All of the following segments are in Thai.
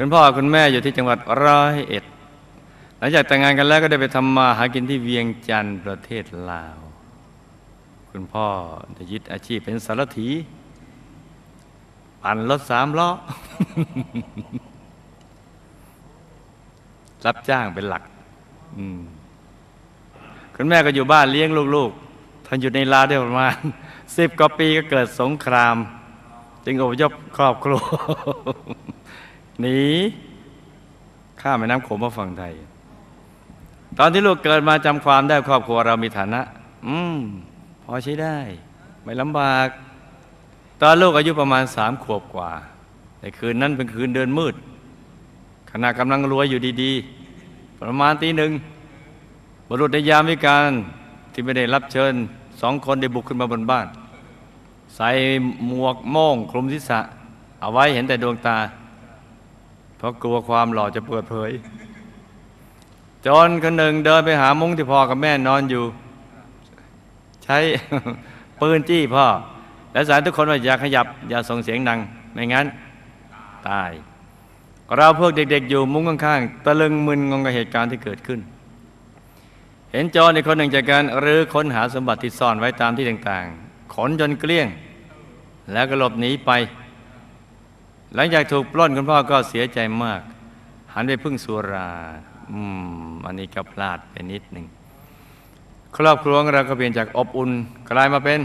คุณพ่อคุณแม่อยู่ที่จังหวัดร้อยเอ็ด หลังจากแต่งงานกันแล้วก็ได้ไปทำมาหากินที่เวียงจันทร์ประเทศลาว คุณพ่อได้ยึดอาชีพเป็นสารถีปั่นรถสามล้อ รับจ้างเป็นหลักคุณแม่ก็อยู่บ้านเลี้ยงลูกๆท่านอยู่ในลาวได้ประมาณสิบกว่าปีก็เกิดสงคราม จึงอพยพครอบครัว หนีข้ามแม่น้ำโขงมาฝั่งไทย ตอนที่ลูกเกิดมาจำความได้ครอบครัวเรามีฐานะ อืม พอใช้ได้ ไม่ลำบาก ตอนลูกอายุประมาณสามขวบกว่า ในคืนนั้นเป็นคืนเดินมืด ขณะกำลังรวยอยู่ดีๆ ประมาณตีหนึ่งบรุษในยามวิการที่ไม่ได้รับเชิญสองคนได้บุกขึ้นมาบนบ้าน ใส่หมวกโม่งคลุมศีรษะ เอาไว้เห็นแต่ดวงตา เพราะกลัวความหล่อจะเปิดเผย จนคนหนึ่งเดินไปหามุ้งที่พ่อกับแม่นอนอยู่ ใช้ปืนจี้พ่อ และสารทุกคนว่าอย่าขยับ อย่าส่งเสียงดัง ไม่งั้น ตาย เราพวกเด็กๆ อยู่มุ้งข้างๆตะลึงมึนงงกับเหตุการณ์ที่เกิดขึ้น เห็นโจรในคนหนึ่งจากการรื้อค้นหาสมบัติที่ซ่อนไว้ตามที่ต่างๆ ขนจนเกลี้ยง แล้วก็หลบหนีไป หลังจากถูกปล้นคุณพ่อก็เสียใจมาก หันไปพึ่งสุรา อืม อันนี้ก็พลาดไปนิดหนึ่งครอบครัวเราก็เปลี่ยนจากอบอุ่นกลายมาเป็น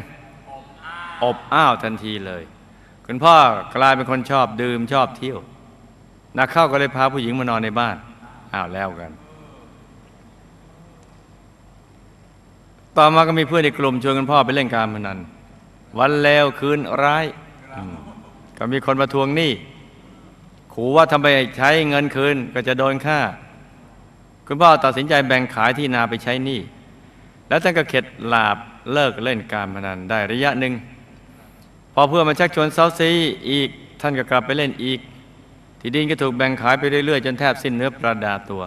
อบอ้าวทันทีเลย คุณพ่อกลายเป็นคนชอบดื่มชอบเที่ยวนักเข้าก็เลยพาผู้หญิงมานอนในบ้าน อ้าวแล้วกัน ต่อมาก็มีเพื่อนในกลุ่มชวนคุณพ่อไปเล่นการพนันวันแล้วคืนร้ายอ ก็มีคนมาทวงหนี้ขู่ว่าทำไมใช้เงินคืนก็จะโดนฆ่า คุณพ่อตัดสินใจแบ่งขายที่นาไปใช้หนี้แล้วท่านก็เข็ดหลาบเลิกเล่นการพนันได้ระยะหนึ่งพอเพื่อมาชักชวนเซาซีอีกท่านก็กลับไปเล่นอีก ที่ดินก็ถูกแบ่งขายไปเรื่อยๆ จนแทบสิ้นเนื้อประดาตัว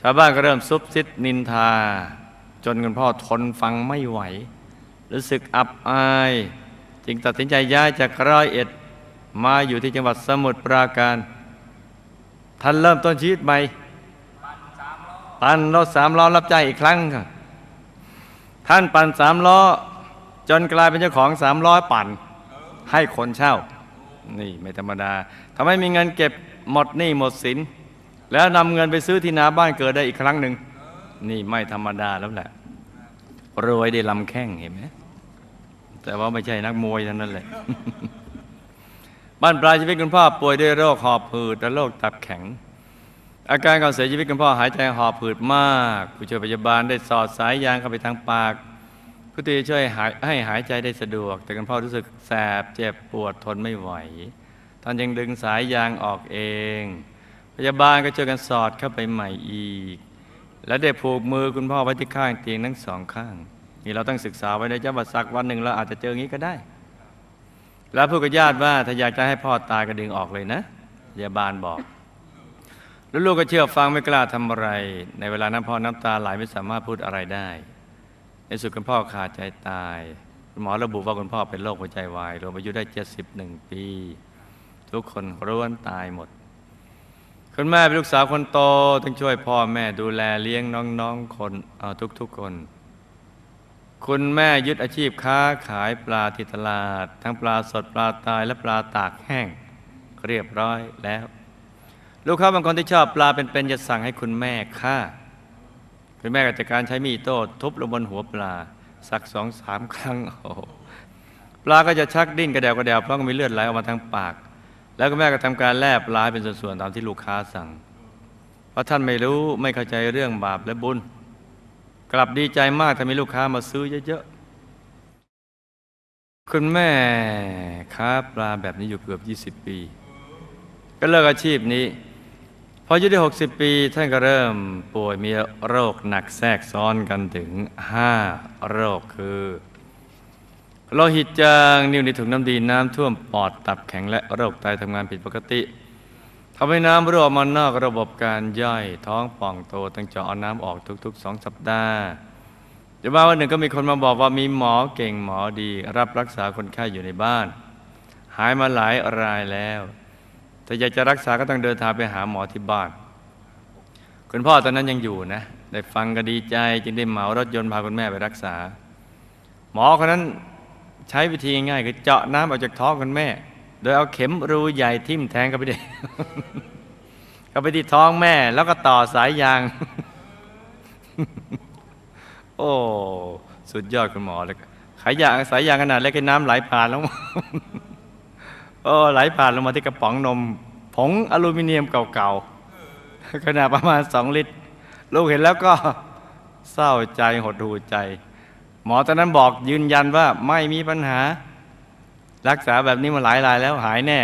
ชาวบ้านก็เริ่มซุบซิบนินทา จนคุณพ่อทนฟังไม่ไหว รู้สึกอับอาย จึงตัดสินใจย้ายจากร้อยเอ็ด มาอยู่ที่จังหวัดสมุทรปราการ ท่านเริ่มต้นชีวิตใหม่ปั่นรถสามล้อรับจ้างอีกครั้งค่ะท่านปั่นสามล้อ จนกลายเป็นเจ้าของสามล้อปั่น ให้คนเช่า นี่ไม่ธรรมดาทำให้มีเงินเก็บหมดหนี้หมดสิน แล้วนำเงินไปซื้อที่นาบ้านเกิดได้อีกครั้งหนึ่ง นี่ไม่ธรรมดาแล้วแหละ รวยได้ลำแข้งเห็นไหมแต่ว่าไม่ใช่นักมวยเท่านั้นแหละ บ้านปลายชีวิตคุณพ่อป่วยด้วยโรคหอบหืดและโรคตับแข็ง อาการก่อนเสียชีวิตคุณพ่อหายใจหอบหืดมาก ผู้ช่วยพยาบาลได้สอดสายยางเข้าไปทางปากเพื่อที่ช่วยหายให้หายใจได้สะดวก แต่คุณพ่อรู้สึกแสบเจ็บปวดทนไม่ไหวท่านยังดึงสายยางออกเอง พยาบาลก็ช่วยกันสอดเข้าไปใหม่อีก และได้ผูกมือคุณพ่อไว้ที่ข้างเตียงทั้งสองข้าง นี่เราต้องศึกษาไว้ในเจ้าบัตรสักวันหนึ่งเราอาจจะเจออย่างนี้ก็ได้ แล้วพูดกับญาติว่าถ้าอยากจะให้พ่อตายก็ดึงออกเลยนะยาบาลบอกแล้วลูกก็เชื่อฟังไม่กล้าทำอะไร ในเวลานั้นพ่อน้ำตาไหลไม่สามารถพูดอะไรได้ ในสุดคุณพ่อขาดใจตายคุณหมอระบุว่าคุณพ่อเป็นโรคหัวใจวายรวมอายุได้ 71 ปี ทุกคนร้วนตายหมด คุณแม่เป็นลูกสาวคนโตต้องช่วยพ่อแม่ดูแลเลี้ยงน้องๆคนทุกๆคน คุณแม่ยึดอาชีพค้าขายปลาที่ตลาด ทั้งปลาสดปลาตายและปลาตากแห้งเรียบร้อยแล้ว ลูกค้าบางคนที่ชอบปลาเป็นๆจะสั่งให้คุณแม่ฆ่า คุณแม่ก็จัดการใช้มีดโต้ทุบลงบนหัวปลา สักสองสามครั้งโอ้ปลาก็จะชักดิ้นกระเดวกระเดวเพราะมีเลือดไหลออกมาทางปาก แล้วคุณแม่ก็ทำการแล่ปลาเป็นส่วนๆตามที่ลูกค้าสั่ง เพราะท่านไม่รู้ไม่เข้าใจเรื่องบาปและบุญ กลับดีใจมากถ้ามีลูกค้ามาซื้อเยอะๆ คุณแม่ค้าปลาแบบนี้อยู่เกือบ 20 ปี ก็เลิกอาชีพนี้ พออายุได้60 ปี ท่านก็เริ่มป่วยมีโรคหนักแทรกซ้อนกันถึง 5 โรคคือโลหิตจาง นิ่วในถุงน้ำดีน้ำท่วมปอดตับแข็งและโรคไตทำงานผิดปกติ ทำให้น้ำรั่วออกมานอกระบบการย่อยท้องป่องโตต้องเจาะเอาน้ำออกทุกๆสองสัปดาห์จะมาวันหนึ่งก็มีคนมาบอกว่ามีหมอเก่งหมอดี รับรักษาคนไข้อยู่ในบ้าน หายมาหลายรายแล้วถ้าอยากจะรักษาก็ต้องเดินทางไปหาหมอที่บ้าน คุณพ่อตอนนั้นยังอยู่นะ ได้ฟังก็ดีใจจึงได้เหมารถยนต์พาคุณแม่ไปรักษา หมอคนนั้นใช้วิธีง่ายๆคือเจาะน้ำออกจากท้องคุณแม่ โดยเอาเข็มรูใหญ่ทิ่มแทงเข้าไปเด็เข้าไปที่ท้องแม่ แล้วก็ต่อสายยาง โอ้ สุดยอดคุณหมอเลยขายยางสายยางขนาดเล็กน้ำไหลผ่านลงมาโอ้ไหลผ่านลงมาที่กระป๋องนม ผงอลูมิเนียมเก่าๆ ขนาดประมาณสองลิตร ลูกเห็นแล้วก็เศร้าใจหดหูใจ หมอตอนนั้นบอกยืนยันว่าไม่มีปัญหา รักษาแบบนี้มาหลายรายแล้วหายแน่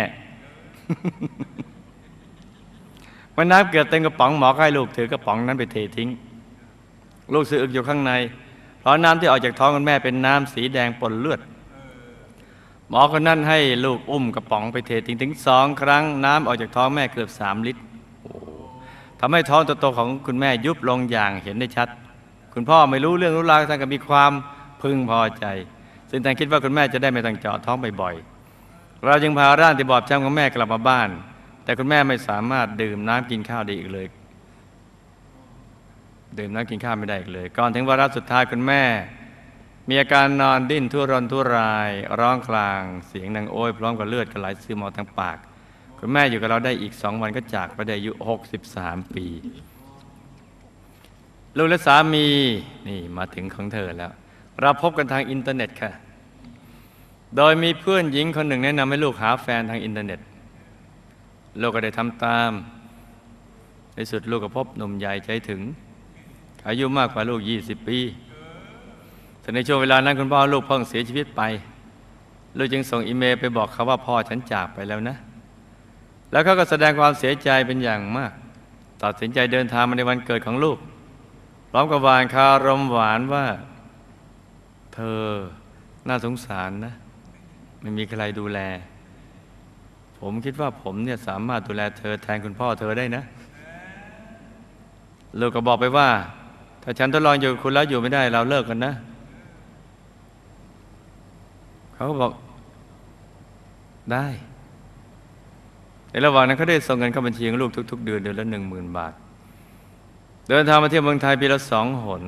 วันน้ำเกิดเต็มกระป๋องหมอให้ลูกถือกระป๋องนั้นไปเททิ้ง ลูกสึกอยู่ข้างใน เพราะน้ำที่ออกจากท้องคุณแม่เป็นน้ำสีแดงปนเลือด หมอคนนั้นให้ลูกอุ้มกระป๋องไปเททิ้งถึงสองครั้งน้ำออกจากท้องแม่เกือบสามลิตรทำให้ท้องโตๆของคุณแม่ยุบลงอย่างเห็นได้ชัด คุณพ่อไม่รู้เรื่องรู้ราวท่านก็มีความพึงพอใจ ซึ่งท่านคิดว่าคุณแม่จะได้ไม่ต้องเจาะท้องบ่อยๆเราจึงพาร่างที่บอบช้ำของแม่กลับมาบ้าน แต่คุณแม่ไม่สามารถดื่มน้ำกินข้าวได้อีกเลย ดื่มน้ำกินข้าวไม่ได้อีกเลย ก่อนถึงวาระสุดท้ายคุณแม่ มีอาการนอนดิ้นทุรนทุราย ร้องคลางเสียงดังโอยพร้อมกับเลือดกระไหลซึมออกทางปากคุณแม่อยู่กับเราได้อีกสองวันก็จากไปได้อายุ 63 ปี ลูกและสามีนี่มาถึงของเธอแล้ว เราพบกันทางอินเทอร์เน็ตค่ะ โดยมีเพื่อนหญิงคนหนึ่งแนะนำให้ลูกหาแฟนทางอินเทอร์เน็ต ลูกก็ได้ทำตาม ในสุดลูกก็พบหนุ่มใหญ่ใจถึง อายุมากกว่าลูก 20 ปีแต่ในช่วงเวลานั้นคุณพ่อลูกเพิ่งเสียชีวิตไป ลูกจึงส่งอีเมลไปบอกเขาว่าพ่อฉันจากไปแล้วนะ แล้วเขาก็แสดงความเสียใจเป็นอย่างมาก ตัดสินใจเดินทางมาในวันเกิดของลูก พร้อมกับวานคารมหวานว่า เธอน่าสงสารนะ ไม่มีใครดูแล ผมคิดว่าผมเนี่ยสามารถดูแลเธอแทนคุณพ่อเธอได้นะลูกก็บอกไปว่า ถ้าฉันทดลองอยู่กับคุณแล้วอยู่ไม่ได้ เราเลิกกันนะ เขาก็บอกได้ในระหว่างนั้นเขาได้ส่งเงินเข้าบัญชีของลูกทุก ๆ เดือนเดือนละหนึ่งหมื่นบาท เดินทางมาเที่ยวเมืองไทยปีละสองหน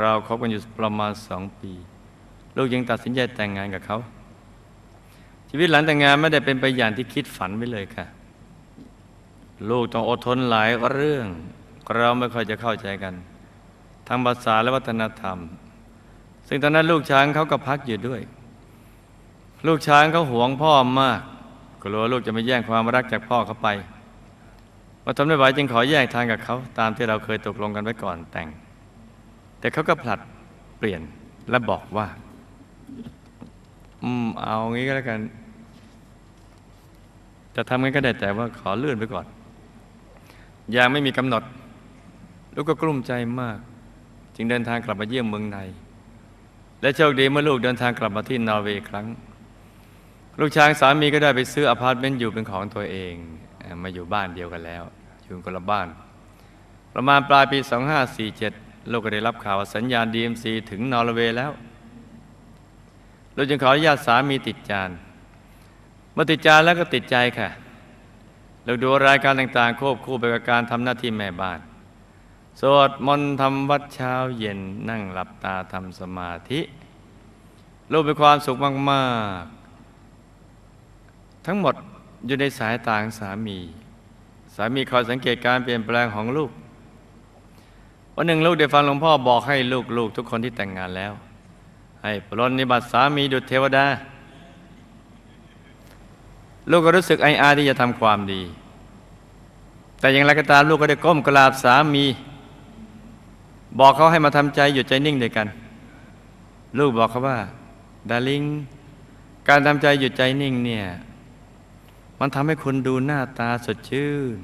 เราคบกันอยู่ประมาณสองปี ลูกยังตัดสินใจแต่งงานกับเขา ชีวิตหลังแต่งงานไม่ได้เป็นไปอย่างที่คิดฝันไว้เลยค่ะ ลูกต้องอดทนหลายเรื่อง เราไม่ค่อยจะเข้าใจกันทั้งภาษาและวัฒนธรรม ซึ่งตอนนั้นลูกช้างเขาก็พักอยู่ด้วย ลูกช้างเขาหวงพ่อมากกลัวลูกจะไม่แย่งความรักจากพ่อเขาไปพอทนไม่ไหวจึงขอแยกทางกับเขาตามที่เราเคยตกลงกันไว้ก่อนแต่ง แต่เขาก็ผลัดเปลี่ยนและบอกว่า อืม เอางี้ก็แล้วกัน จะทำงั้นก็ได้แต่ว่าขอเลื่อนไปก่อน ยังไม่มีกำหนด ลูกก็กลุ้มใจมาก จึงเดินทางกลับมาเยี่ยมเมืองใน และโชคดีเมื่อลูกเดินทางกลับมาที่นอร์เวย์ครั้ง ลูกชายสามีก็ได้ไปซื้ออพาร์ตเมนต์อยู่เป็นของตัวเอง มาอยู่บ้านเดียวกันแล้ว อยู่คนละบ้าน ประมาณปลายปี 2547 ลูกก็ได้รับข่าวสัญญาณ DMC ถึงนอร์เวย์แล้วลูกจึงขออนุญาตสามีติดจานเมื่อติดจานแล้วก็ติดใจค่ะ เราดูรายการต่างๆ ควบคู่ไปกับการทำหน้าที่แม่บ้าน สวดมนต์ทำวัดเช้าเย็นนั่งหลับตาทำสมาธิลูกมีความสุขมากๆ ทั้งหมดอยู่ในสายตาของสามี สามีคอยสังเกตการเปลี่ยนแปลงของลูก วันหนึ่งลูกได้ฟังหลวงพ่อบอกให้ลูกๆทุกคนที่แต่งงานแล้ว ให้ปรนนิบัติสามีดุจเทวดา ลูกก็รู้สึกไออาที่จะทำความดี แต่อย่างไรก็ตามลูกก็ได้ก้มกราบสามี บอกเขาให้มาทำใจหยุดใจนิ่งด้วยกัน ลูกบอกเขาว่าดาริงการทำใจหยุดใจนิ่งเนี่ยมันทำให้คุณดูหน้าตาสดชื่น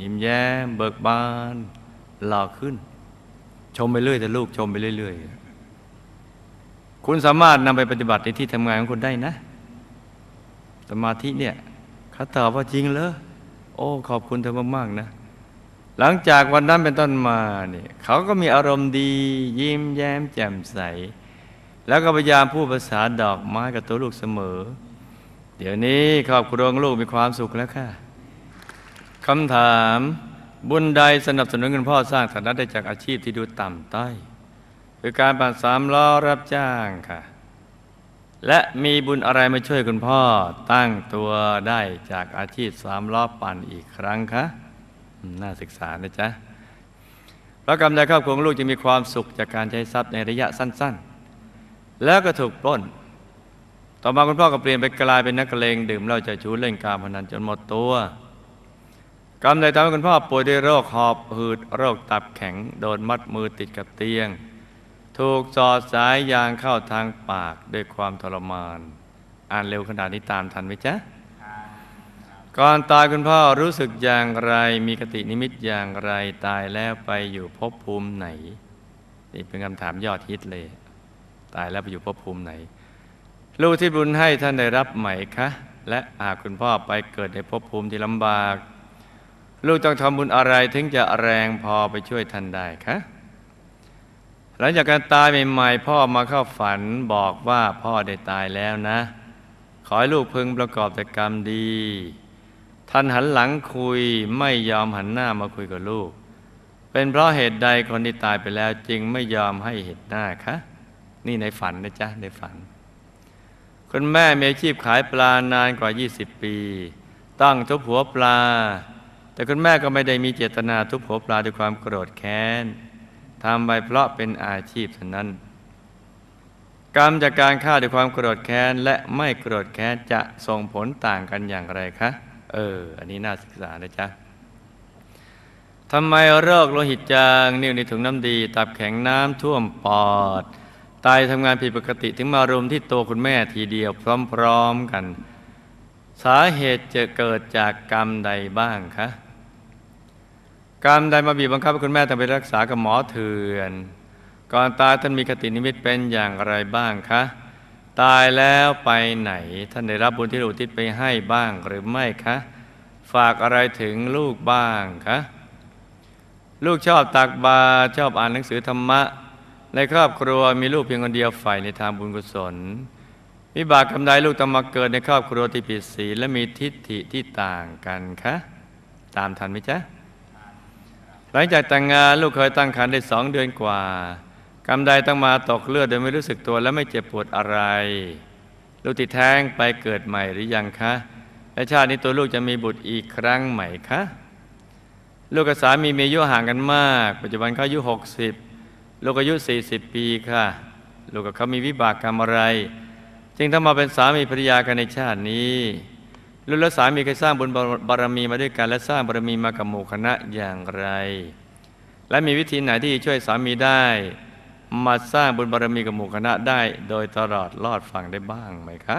ยิ้มแย้มเบิกบานหล่อขึ้น ชมไปเรื่อยแต่ลูกชมไปเรื่อยๆ คุณสามารถนำไปปฏิบัติในที่ทำงานของคุณได้นะ สมาธิเนี่ยเขาตอบว่าจริงเหรอโอ้ ขอบคุณเธอมากๆนะ หลังจากวันนั้นเป็นต้นมาเนี่ยเขาก็มีอารมณ์ดี ยิ้มแย้มแจ่มใส แล้วก็พยายามพูดภาษาดอกไม้กับตัวลูกเสมอ เดี๋ยวนี้ครอบครัวลูกมีความสุขแล้วค่ะคำถาม บุญใดสนับสนุนเงินพ่อสร้างฐานะได้จากอาชีพที่ดูต่ำต้อยคือการปั่นสามล้อรับจ้างค่ะ และมีบุญอะไรมาช่วยคุณพ่อตั้งตัวได้จากอาชีพสามล้อปั่นอีกครั้งคะน่าศึกษานะจ๊ะเพราะกรรมใดครอบครัวลูกจะมีความสุขจากการใช้ทรัพย์ในระยะสั้น ๆ แล้วก็ถูกปล้น ต่อมาคุณพ่อก็เปลี่ยนไปกลายเป็นนักเลงดื่มเหล้าจะชูเล่นการพนันจนหมดตัว กรรมใดทำให้คุณพ่อป่วยด้วยโรคหอบหืดโรคตับแข็ง โดนมัดมือติดกับเตียง ถูกสอดสายยางเข้าทางปากด้วยความทรมาน อ่านเร็วขนาดนี้ตามทันไหมจ๊ะก่อนตายคุณพ่อรู้สึกอย่างไร มีกตินิมิตอย่างไรตายแล้วไปอยู่ภพภูมิไหนนี่เป็นคำถามยอดฮิตเลย ตายแล้วไปอยู่ภพภูมิไหน ลูกที่บุญให้ท่านได้รับไหมคะ และหากคุณพ่อไปเกิดในภพภูมิที่ลำบาก ลูกต้องทำบุญอะไรถึงจะแรงพอไปช่วยท่านได้คะหลังจากการตายใหม่ๆพ่อมาเข้าฝันบอกว่าพ่อได้ตายแล้วนะ ขอให้ลูกพึงประกอบแต่กรรมดี ท่านหันหลังคุยไม่ยอมหันหน้ามาคุยกับลูก เป็นเพราะเหตุใดคนที่ตายไปแล้วจึงไม่ยอมให้เห็นหน้าคะ นี่ในฝันนะจ๊ะในฝัน คุณแม่มีอาชีพขายปลานานกว่า 20 ปี ตั้งทุบหัวปลา แต่คุณแม่ก็ไม่ได้มีเจตนาทุบหัวปลาด้วยความโกรธแค้นทำไปเพราะเป็นอาชีพเท่านั้น กรรมจากการฆ่าด้วยความโกรธแค้นและไม่โกรธแค้นจะส่งผลต่างกันอย่างไรคะ เออ อันนี้น่าศึกษานะจ๊ะทำไมโรคโลหิตจาง นิ่วในถุงน้ำดี ตับแข็งน้ำท่วมปอดไตทำงานผิดปกติถึงมารุมที่ตัวคุณแม่ทีเดียวพร้อม ๆกัน สาเหตุจะเกิดจากกรรมใดบ้างคะ กรรมใดมาบีบบังคับให้คุณแม่ต้องไปรักษากับหมอเถื่อน ก่อนตายท่านมีคตินิมิตเป็นอย่างไรบ้างคะ ตายแล้วไปไหน ท่านได้รับบุญที่อุทิศไปให้บ้างหรือไม่คะ ฝากอะไรถึงลูกบ้างคะลูกชอบตักบาชอบอ่านหนังสือธรรมะ ในครอบครัวมีลูกเพียงคนเดียวฝ่ายในทางบุญกุศลวิบากกรรมใดลูกต้องมาเกิดในครอบครัวที่ผิดศีลและมีทิฏฐิที่ต่างกันคะ ตามทันไหมจ๊ะ หลังจากแต่งงานลูกเคยตั้งครรภ์ได้สองเดือนกว่ากรรมใดต้องมาตกเลือดโดยไม่รู้สึกตัวและไม่เจ็บปวดอะไร ลูกติดแท้งไปเกิดใหม่หรือยังคะ และชาตินี้ตัวลูกจะมีบุตรอีกครั้งไหม่คะ ลูกกับสามีมีอายุห่างกันมาก ปัจจุบันเขาอายุหกสิบลูกอายุสี่สิบปีค่ะ ลูกกับเขามีวิบากกรรมอะไร จึงต้องมาเป็นสามีภรรยากันในชาตินี้ ลูกและสามีเคยสร้างบุญบารมีมาด้วยกันและสร้างบารมีมากับหมู่คณะอย่างไร และมีวิธีไหนที่ช่วยสามีได้ มาสร้างบุญบารมีกับหมู่คณะได้ โดยตลอดรอดฟังได้บ้างไหมคะ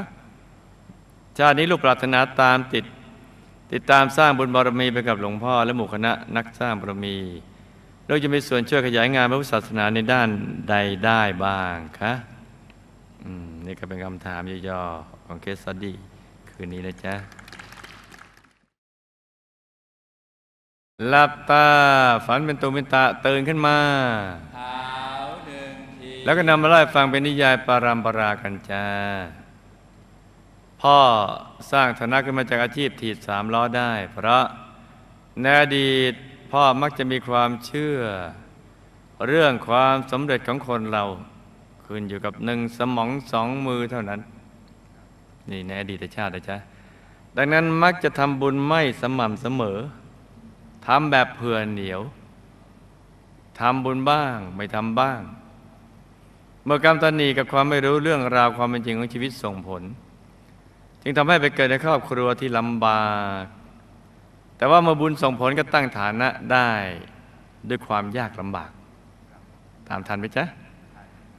ชาตินี้ลูกปรารถนาตามติด ติดตามสร้างบุญบารมีไปกับหลวงพ่อ และหมู่คณะนักสร้างบารมีลูกจะมีส่วนช่วยขยายงานพระพุทธศาสนาในด้านใดได้บ้างคะนี่ก็เป็นคำถามย่อๆของเคสสดี้คืนนี้นะจ๊ะ หลับตาฝันเป็นตุเป็นตะตื่นขึ้นมาเท้าหนึ่งทีแล้วก็นำมาเล่าให้ฟังเป็นนิยายปารัมปรากันจ้าพ่อสร้างฐานะขึ้นมาจากอาชีพถีบสามล้อได้ เพราะในอดีตพ่อมักจะมีความเชื่อ เรื่องความสำเร็จของคนเราขึ้นอยู่กับหนึ่งสมองสองมือเท่านั้น นี่ในอดีตชาตินะจ๊ะดังนั้นมักจะทำบุญไม่สม่ำเสมอทำแบบเผื่อเหนียวทำบุญบ้างไม่ทำบ้าง เมื่อกรรมตนีกับความไม่รู้เรื่องราวความเป็นจริงของชีวิตส่งผล จึงทำให้ไปเกิดในครอบครัวที่ลำบาก แต่ว่าเมื่อบุญส่งผลก็ตั้งฐานะได้ด้วยความยากลำบาก ตามทันไหมจ๊ะ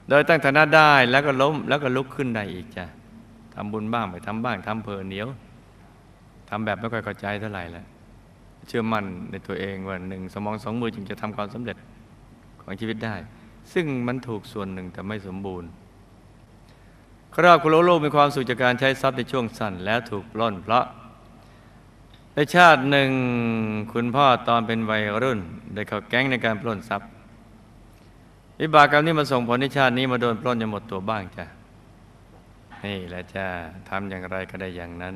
โดยตั้งฐานะได้แล้วก็ล้มแล้วก็ลุกขึ้นได้อีกจ้ะทำบุญบ้างไม่ทำบ้างทำเพลินเหนียวทำแบบไม่ค่อยเข้าใจเท่าไหร่แล้ว เชื่อมั่นในตัวเองว่าหนึ่งสมองสองมือจึงจะทำความสำเร็จของชีวิตได้ ซึ่งมันถูกส่วนหนึ่งแต่ไม่สมบูรณ์ ครอบครัวโลกมีความสุขจากการใช้ทรัพย์ในช่วงสั้นแล้วถูกปล้นเพราะ ในชาติหนึ่งคุณพ่อตอนเป็นวัยรุ่น ได้เข้าแก๊งในการปล้นทรัพย์วิบากกรรมนี้มาส่งผลในชาตินี้มาโดนปล้นจนหมดตัวบ้างจ้ะนี่แหละจ้าทำอย่างไรก็ได้อย่างนั้น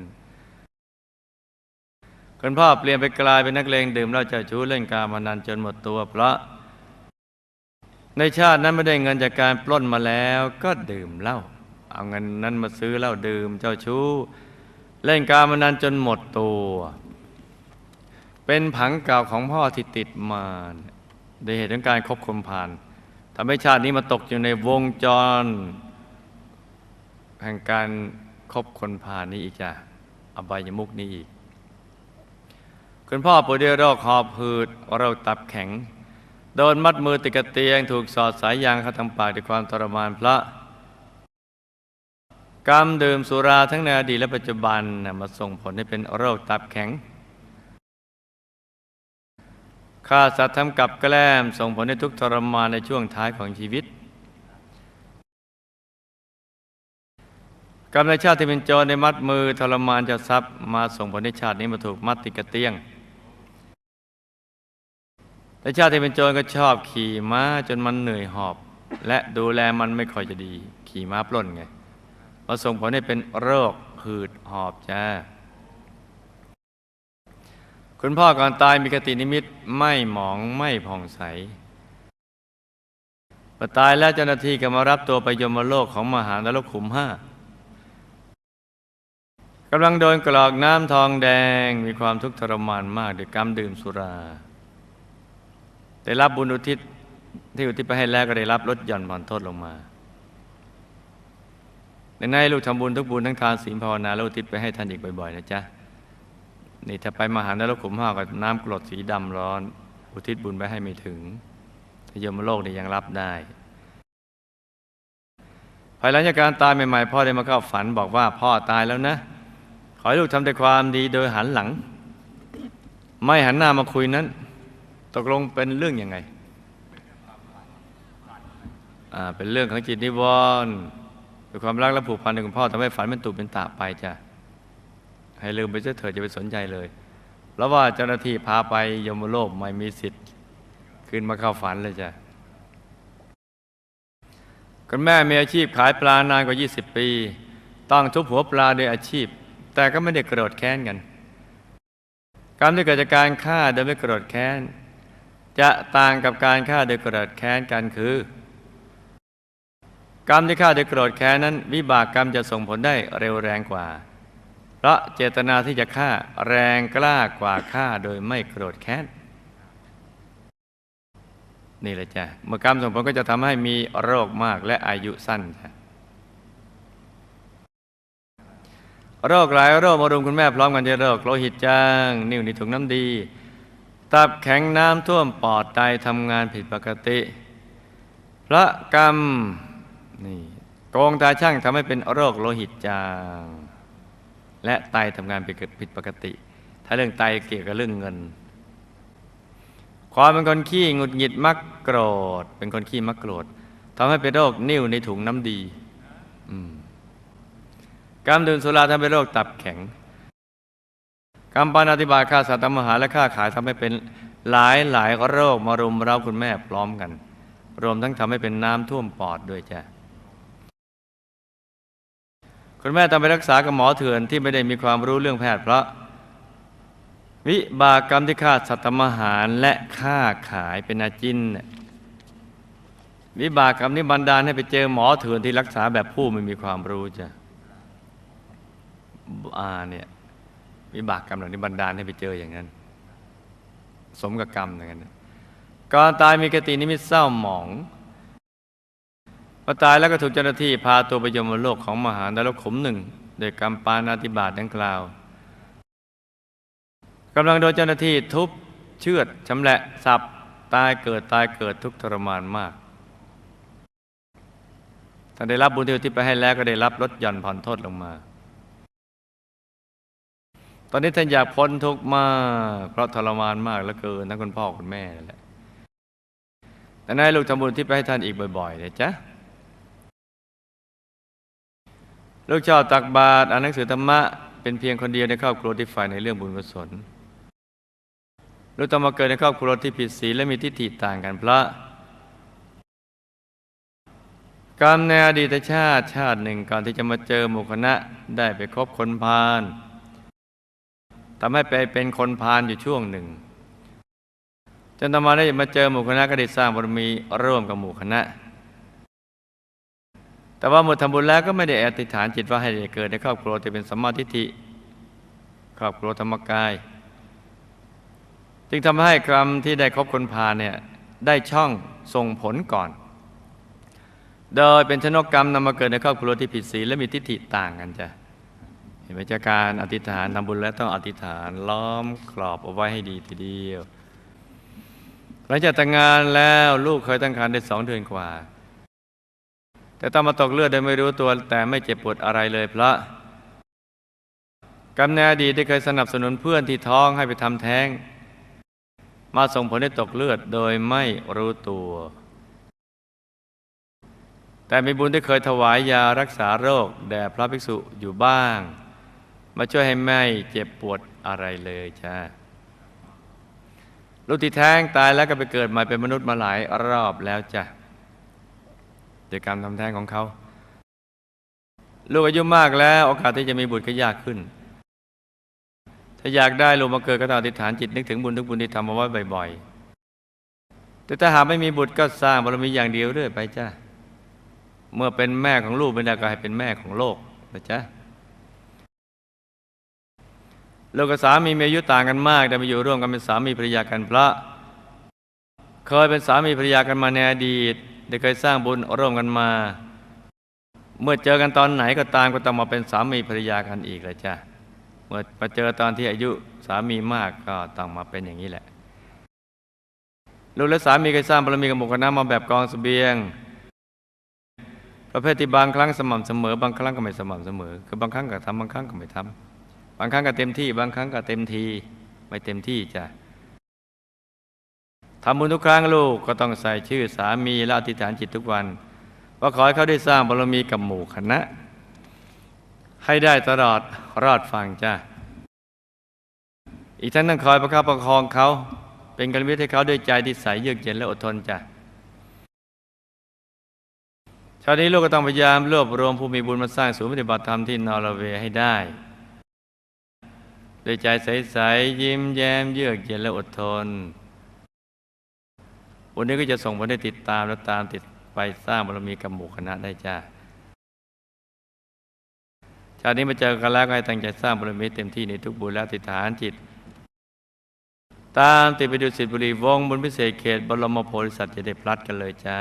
คุณพ่อเปลี่ยนไปกลายเป็นนักเลงดื่มเหล้าเจ้าชู้เล่นการมานันจนหมดตัวเพราะ ในชาตินั้นไม่ได้เงินจากการปล้นมาแล้วก็ดื่มเหล้าเอาเงินนั้นมาซื้อเหล้าดื่มเจ้าชู้ เล่นการมานันจนหมดตัว เป็นผังเก่าของพ่อที่ติดมาโดยเหตุของการคบคนผ่านทำให้ชาตินี้มาตกอยู่ในวงจรแห่งการคบคนผ่านนี้อีกจ้ะอบายมุกนี้อีก คุณพ่อป่วยด้วยโรคหอบหืดโรคตับแข็ง โดนมัดมือติดกับเตียง ถูกสอดสายยางเข้าทางปากด้วยความทรมานเพราะกรรมดื่มสุราทั้งในอดีตและปัจจุบันมาส่งผลให้เป็นโรคตับแข็งฆ่าสัตว์ทำกับแกล้มส่งผลให้ทุกทรมานในช่วงท้ายของชีวิต กรรมในชาติที่เป็นโจรในมัดมือทรมานจะทรัพย์มาส่งผลให้ชาตินี้มาถูกมัดติดกับเตียง ในชาติที่เป็นโจรก็ชอบขี่ม้าจนมันเหนื่อยหอบ และดูแลมันไม่ค่อยจะดี ขี่ม้าปล้นไงมาส่งผลให้เป็นโรคหืดหอบจ้าคุณพ่อก่อนตายมีกตินิมิตไม่หมองไม่ผ่องใสพอตายแล้วเจ้าหน้าที่ก็มารับตัวไปยมโลกของมหานรกขุมห้ากำลังโดนกรอกน้ำทองแดงมีความทุกข์ทรมานมากด้วยกรรมดื่มสุรา ได้รับบุญอุทิศที่อุทิศไปให้แล้วก็ได้รับลดหย่อนผ่อนโทษลงมาในนั้นให้ลูกทำบุญทุกบุญทั้งทานศีลภาวนาแล้วอุทิศไปให้ท่านอีกบ่อยๆนะจ๊ะนี่ถ้าไปมหานรกขุมห้ากับน้ำกรดสีดำร้อน อุทิศบุญไปให้ไม่ถึงถ้ายมโลกนี่ยังรับได้ภายหลังจากการตายใหม่ๆพ่อได้มาเข้าฝันบอกว่าพ่อตายแล้วนะ ขอให้ลูกทำแต่ความดีโดยหันหลัง ไม่หันหน้ามาคุยนั้น ตกลงเป็นเรื่องยังไงอ่าเป็นเรื่องของจิตนิวรณ์เป็นความรักและผูกพันในคุณพ่อทำให้ฝันเป็นตุเป็นตาไปจ้ะให้ลืมไปเสียเถิดจะไปสนใจเลย แล้วว่าเจ้าหน้าที่พาไปยมโลกไม่มีสิทธิ์ขึ้นมาเข้าฝันเลยจ้ะคุณแม่มีอาชีพขายปลานานกว่า 20 ปี ต้องทุบหัวปลาโดยอาชีพ แต่ก็ไม่ได้โกรธแค้นกัน กรรมที่เกิดจากการฆ่าโดยไม่โกรธแค้น จะต่างกับการฆ่าโดยโกรธแค้นกันคือ กรรมที่ฆ่าโดยโกรธแค้นนั้น วิบากกรรมจะส่งผลได้เร็วแรงกว่า เพราะเจตนาที่จะฆ่าแรงกล้ากว่าฆ่าโดยไม่โกรธแค้น นี่แหละจ้ะเมื่อกรรมส่งผลก็จะทำให้มีโรคมากและอายุสั้นจ้ะโรคหลายโรคมารุมคุณแม่พร้อมกันจะโรคโลหิตจาง นิ่วในถุงน้ำดี ตับแข็งน้ำท่วมปอดไตทำงานผิดปกติ พระกรรมนี่โกงตาช่างทำให้เป็นโรคโลหิตจาง และไตทำงานผิดปกติ ถ้าเรื่องไตเกี่ยวกับเรื่องเงิน ความเป็นคนขี้หงุดหงิดมักโกรธ เป็นคนขี้มักโกรธทำให้เป็นโรคนิ่วในถุงน้ำดีกรรมดื่มสุราทำให้โรคตับแข็ง กรรมปานาติบาตฆ่าสัตว์ทำอาหารและฆ่าขายทำให้เป็นหลายหลายโรคมารุมเร้าคุณแม่พร้อมกัน รวมทั้งทำให้เป็นน้ำท่วมปอดด้วยจ้ะคุณแม่ต้องไปรักษากับหมอเถื่อนที่ไม่ได้มีความรู้เรื่องแพทย์เพราะ วิบากกรรมที่ฆ่าสัตว์ทำอาหารและฆ่าขายเป็นอาจินน่ะวิบากกรรมนี้บันดาลให้ไปเจอหมอเถื่อนที่รักษาแบบผู้ไม่มีความรู้จ้ะอ่าเนี่ย วิบากกรรมเหล่านี้บันดาลให้ไปเจออย่างนั้น สมกับกรรมอย่างนั้นก่อนตายมีกตินิมิตเศร้าหมองพอตายแล้วก็ถูกเจ้าหน้าที่พาตัวไปยมโลกของมหานรกขุมหนึ่งโดยกรรมปานาติบาตดังกล่าวกำลังโดนเจ้าหน้าที่ทุบเชือดชำแหละสับตายเกิดตายเกิดทุกทรมานมากท่านได้รับบุญที่อุที่ไปให้แล้วก็ได้รับลดหย่อนผ่อนโทษลงมา ตอนนี้ท่านอยากพ้นทุกข์มาก เพราะทรมานมากเหลือเกินทั้งคุณพ่อคุณแม่นั่นแหละแต่นายลูกทำบุญที่ไปให้ท่านอีกบ่อยๆเลยจ้ะลูกชอบตักบาตรอ่านหนังสือธรรมะ เป็นเพียงคนเดียวในครอบครัวที่ฝ่ายในเรื่องบุญกุศลลูกต้องมาเกิดในครอบครัวที่ผิดศีลและมีทิฏฐิต่างกันเพราะกรรมในอดีตชาติชาติหนึ่งก่อนที่จะมาเจอหมู่คณะได้ไปคบคนพาล ทำให้ไปเป็นคนพาลอยู่ช่วงหนึ่งจนต่อมาได้มาเจอหมู่คณะก็ได้สร้างบารมีร่วมกับหมู่คณะ แต่ว่าเมื่อทำบุญแล้วก็ไม่ได้อธิษฐานจิตว่าให้เกิดในครอบครัวที่เป็นสัมมาทิฏฐิครอบครัวธรรมกาย จึงทำให้กรรมที่ได้คบคนพาเนี่ยได้ช่องส่งผลก่อน โดยเป็นชนกกรรมนำมาเกิดในครอบครัวที่ผิดศีลและมีทิฏฐิต่างกันจ้ะ เห็นไหมจากการอธิษฐานทำบุญแล้วต้องอธิษฐานล้อมกรอบเอาไว้ให้ดีทีเดียว หลังจากแต่งงานแล้วลูกเคยตั้งครรภ์ได้สองเดือนกว่า แต่ต้องมาตกเลือดโดยไม่รู้ตัวแต่ไม่เจ็บปวดอะไรเลยเพราะกรรมในอดีตได้เคยสนับสนุนเพื่อนที่ท้องให้ไปทำแท้ง มาส่งผลให้ตกเลือดโดยไม่รู้ตัว แต่มีบุญที่เคยถวายยารักษาโรค แด่พระภิกษุอยู่บ้าง มาช่วยให้ไม่เจ็บปวดอะไรเลยจ้าลูกที่แท้งตายแล้วก็ไปเกิดใหม่เป็นมนุษย์มาหลายรอบแล้วจ้ะโดยการทำแท้งของเขา ลูกอายุมากแล้ว โอกาสที่จะมีบุตรก็ยากขึ้น ถ้าอยากได้ลูกมาเกิดก็ต้องอธิษฐานจิตนึกถึงบุญทุกบุญที่ทำมาไว้บ่อยๆ แต่ถ้าหากไม่มีบุตรก็สร้างบารมีอย่างเดียวเรื่อยไปจ้าเมื่อเป็นแม่ของลูกไม่ได้ก็ให้เป็นแม่ของโลกนะจ๊ะ ลูกกับสามีมีอายุต่างกันมาก แต่มาอยู่ร่วมกันเป็นสามีภรรยากันเพระ เคยเป็นสามีภรรยากันมาในอดีตได้เคยสร้างบุญร่วมกันมา เมื่อเจอกันตอนไหนก็ตามก็ต้องมาเป็นสามีภรรยากันอีกเลยจ้ะเมื่อมาเจอตอนที่อายุสามีมากก็ต้องมาเป็นอย่างนี้แหละลูกและสามีเคยสร้างบารมีกับหมู่คณะมาแบบกองเสบียง ประเภทที่บางครั้งสม่ำเสมอ บางครั้งก็ไม่สม่ำเสมอ คือบางครั้งก็ทำบางครั้งก็ไม่ทำ บางครั้งก็เต็มที่ บางครั้งก็เต็มที ไม่เต็มที่จ้ะทำบุญทุกครั้งลูกก็ต้องใส่ชื่อสามีและอธิษฐานจิตทุกวันว่าขอให้เขาได้สร้างบารมีกับหมู่คณะ ให้ได้ตลอดรอดฟังจ้ะอีกทั้งต้องคอยประคับประคองเขา เป็นกัลยาณมิตรให้เขาด้วยใจที่ใสเยือกเย็นและอดทนจ้ะชาตินี้ลูกก็ต้องพยายามรวบรวมผู้มีบุญมาสร้างศูนย์ปฏิบัติธรรมที่นอร์เวย์ให้ได้ ด้วยใจใส ๆ ยิ้มแย้มเยือกเย็นและอดทน วันนี้ก็จะส่งผลให้ติดตามและตามติดไปสร้างบารมีกับหมู่คณะได้จ้าชาตินี้มาเจอกันแล้วก็ให้ตั้งใจสร้างบารมีเต็มที่ในทุกบุญและติฐานจิต ตามติดไปดูสิทธิบุรีวงบนพิเศษเขตบรมโพธิสัตว์จะได้พลัดกันเลยจ้า